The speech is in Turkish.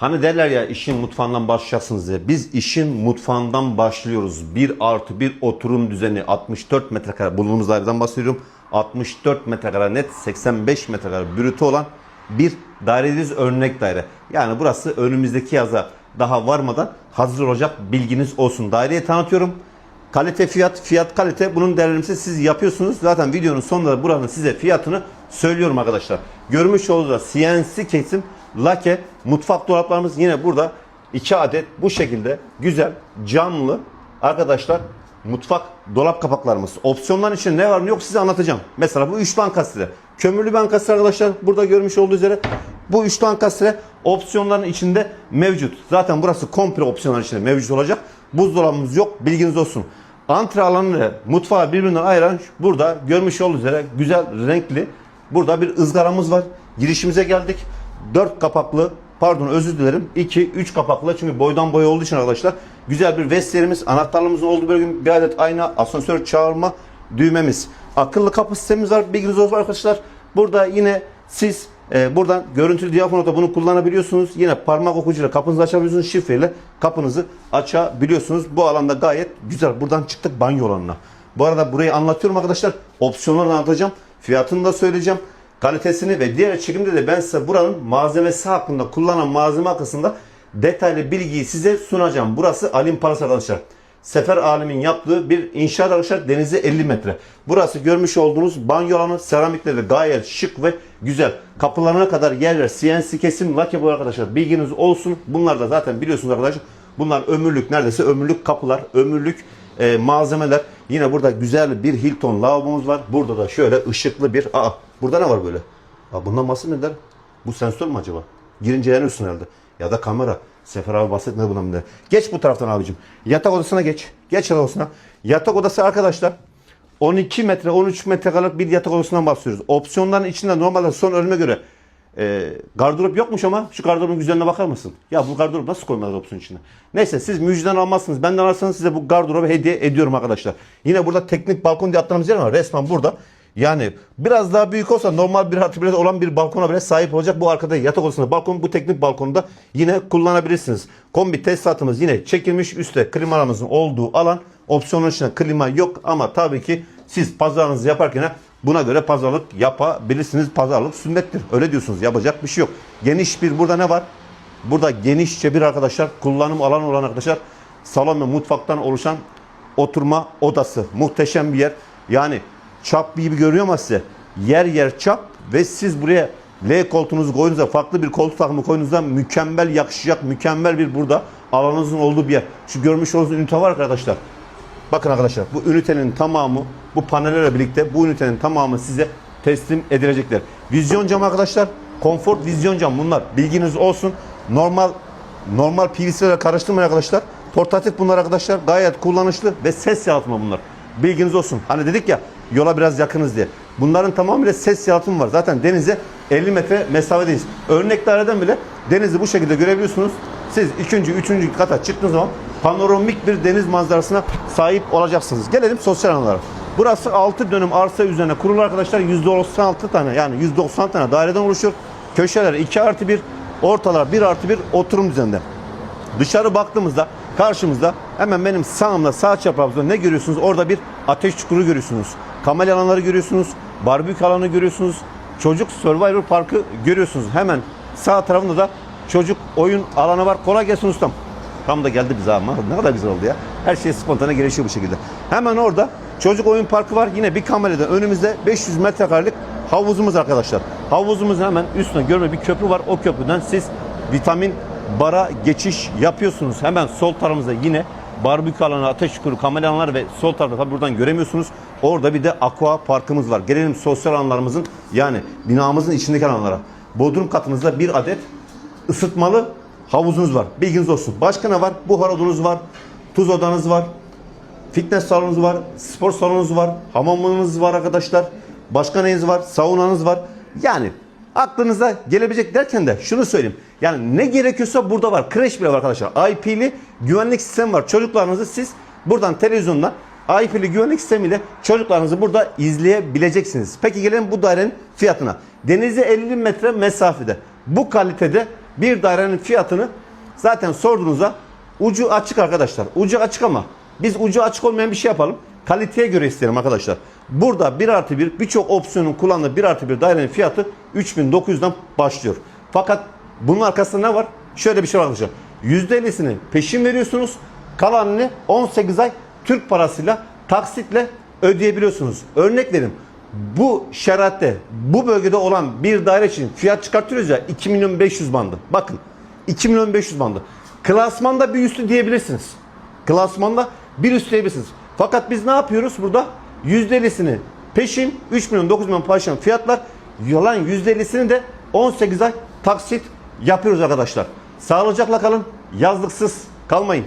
Hani derler ya işin mutfağından başlayacaksınız diye. Biz işin mutfağından başlıyoruz. Bir artı bir oturum düzeni 64 metrekare bulunduğumuz daireden bahsediyorum. 64 metrekare net 85 metrekare brütü olan bir daireniz örnek daire. Yani burası önümüzdeki yaza daha varmadan hazır olacak bilginiz olsun. Daireyi tanıtıyorum. Kalite fiyat, fiyat kalite bunun değerlemesi siz yapıyorsunuz. Zaten videonun sonunda da buranın size fiyatını söylüyorum arkadaşlar. Görmüş olduğunuz CNC kesim lake mutfak dolaplarımız yine burada 2 adet bu şekilde güzel camlı arkadaşlar mutfak dolap kapaklarımız. Opsiyonların içinde ne var ne yok size anlatacağım. Mesela bu üçlü ankastre. Kömürlü bir ankastre arkadaşlar burada görmüş olduğu üzere bu üçlü ankastre opsiyonların içinde mevcut. Zaten burası komple opsiyonların içinde mevcut olacak. Buzdolabımız yok bilginiz olsun. Antre alanı mutfağı birbirinden ayıran burada görmüş olduğunuz üzere güzel renkli burada bir ızgaramız var. Girişimize geldik. 4 kapaklı pardon özür dilerim 2 3 kapaklı çünkü boydan boya olduğu için arkadaşlar güzel bir vestlerimiz anahtarlığımızın olduğu bölüm bir adet ayna asansör çağırma düğmemiz akıllı kapı sistemimiz var bilginiz olsun arkadaşlar burada yine siz e, buradan görüntülü diyafonota bunu kullanabiliyorsunuz. Yine parmak okuyucuyla kapınızı açabiliyorsunuz. Şifreyle kapınızı açabiliyorsunuz. Bu alanda gayet güzel. Buradan çıktık banyo alanına. Bu arada burayı anlatıyorum arkadaşlar. Opsiyonlarını anlatacağım. Fiyatını da söyleyeceğim. Kalitesini ve diğer çekimde de ben size buranın malzemesi hakkında, kullanılan malzeme hakkında detaylı bilgiyi size sunacağım. Burası Alim Palas arkadaşlar. Sefer Alim'in yaptığı bir inşaat arkadaşlar denize 50 metre. Burası görmüş olduğunuz banyo alanı seramikleri gayet şık ve güzel. Kapılarına kadar yerler CNC kesim lake bu arkadaşlar. Bilginiz olsun. Bunlar da zaten biliyorsunuz arkadaşlar. Bunlar ömürlük neredeyse ömürlük kapılar, ömürlük e, malzemeler. Yine burada güzel bir Hilton lavabomuz var. Burada da şöyle ışıklı bir... Aa burada ne var böyle? Aa, bundan bahsetmediler. Bu sensör mü acaba? Girince yanıyorsun herhalde. Ya da kamera. Sefer abi bahsetmedi bundan bile. Geç bu taraftan abicim. Yatak odasına geç. Geç yatak odasına. Yatak odası arkadaşlar 12 metre 13 metrekarelik bir yatak odasından bahsediyoruz. Opsiyonların içinde normalde son ölüme göre e, gardırop yokmuş ama şu gardırobun güzelliğine bakar mısın? Ya bu gardırop nasıl koymadılar opsiyon içine? Neyse siz müjden almazsınız. Benden alırsanız size bu gardırobu hediye ediyorum arkadaşlar. Yine burada teknik balkon diye attığımız yer var. Resmen burada. Yani biraz daha büyük olsa normal bir artı bir olan bir balkona bile sahip olacak. Bu arkada yatak odasında balkon bu teknik balkonda yine kullanabilirsiniz. Kombi tesisatımız yine çekilmiş. Üstte klimalarımızın olduğu alan. Opsiyonun içinde klima yok ama tabii ki siz pazarınızı yaparken buna göre pazarlık yapabilirsiniz. Pazarlık sünnettir. Öyle diyorsunuz. Yapacak bir şey yok. Geniş bir burada ne var? Burada genişçe bir arkadaşlar kullanım alanı olan arkadaşlar salon ve mutfaktan oluşan oturma odası. Muhteşem bir yer. Yani çap gibi görünüyor ama size yer yer çap ve siz buraya L koltuğunuzu koyduğunuzda farklı bir koltuk takımı koyduğunuzda mükemmel yakışacak mükemmel bir burada alanınızın olduğu bir yer. Şu görmüş olduğunuz ünite var arkadaşlar. Bakın arkadaşlar bu ünitenin tamamı bu panellerle birlikte bu ünitenin tamamı size teslim edilecekler. Vizyon cam arkadaşlar. Konfor vizyon cam bunlar. Bilginiz olsun. Normal normal PVC'lerle karıştırmayın arkadaşlar. Portatif bunlar arkadaşlar. Gayet kullanışlı ve ses yalıtma bunlar. Bilginiz olsun. Hani dedik ya yola biraz yakınız diye. Bunların tamamıyla ses yalıtımı var. Zaten denize 50 metre mesafedeyiz. Örneklerden bile denizi bu şekilde görebiliyorsunuz. Siz ikinci, üçüncü kata çıktığınız zaman panoramik bir deniz manzarasına sahip olacaksınız. Gelelim sosyal alanlara. Burası 6 dönüm arsa üzerine kurulu arkadaşlar. %96 tane yani %90 tane daireden oluşuyor. Köşeler 2 artı 1, ortalar 1 artı 1 oturum düzeninde. Dışarı baktığımızda karşımızda hemen benim sağımda sağ çaprazımda ne görüyorsunuz? Orada bir ateş çukuru görüyorsunuz. Kamel alanları görüyorsunuz. Barbekü alanı görüyorsunuz. Çocuk Survivor Parkı görüyorsunuz. Hemen sağ tarafında da çocuk oyun alanı var. Kolay gelsin ustam. Tam da geldi bize ama ne kadar güzel oldu ya. Her şey spontane gelişiyor bu şekilde. Hemen orada çocuk oyun parkı var. Yine bir kamerada önümüzde 500 metrekarelik havuzumuz arkadaşlar. Havuzumuzun hemen üstüne görme bir köprü var. O köprüden siz vitamin bara geçiş yapıyorsunuz. Hemen sol tarafımızda yine barbekü alanı, ateş çukuru, kamera alanları ve sol tarafta tabii buradan göremiyorsunuz. Orada bir de aqua parkımız var. Gelelim sosyal alanlarımızın yani binamızın içindeki alanlara. Bodrum katımızda bir adet ısıtmalı havuzunuz var. Bilginiz olsun. Başka ne var? Buhar odunuz var. Tuz odanız var. Fitness salonunuz var. Spor salonunuz var. Hamamınız var arkadaşlar. Başka neyiniz var? Saunanız var. Yani aklınıza gelebilecek derken de şunu söyleyeyim. Yani ne gerekiyorsa burada var. Kreş bile var arkadaşlar. IP'li güvenlik sistemi var. Çocuklarınızı siz buradan televizyondan IP'li güvenlik sistemiyle çocuklarınızı burada izleyebileceksiniz. Peki gelelim bu dairenin fiyatına. Denize 50 metre mesafede. Bu kalitede Bir dairenin fiyatını zaten sorduğunuzda ucu açık arkadaşlar. Ucu açık ama biz ucu açık olmayan bir şey yapalım. Kaliteye göre isterim arkadaşlar. Burada 1 artı 1 birçok opsiyonun kullandığı 1 artı 1 dairenin fiyatı 3900'den başlıyor. Fakat bunun arkasında ne var? Şöyle bir şey var arkadaşlar. %50'sini peşin veriyorsunuz. Kalanını 18 ay Türk parasıyla taksitle ödeyebiliyorsunuz. Örnek verin. Bu şeratte, bu bölgede olan bir daire için fiyat çıkartıyoruz ya 2 milyon 500 bandı. Bakın 2 milyon 500 bandı. Klasmanda bir üstü diyebilirsiniz. Klasmanda bir üstü diyebilirsiniz. Fakat biz ne yapıyoruz burada? %50'sini peşin 3 milyon 9 milyon paylaşan fiyatlar yalan %50'sini de 18 ay taksit yapıyoruz arkadaşlar. Sağlıcakla kalın, yazlıksız kalmayın.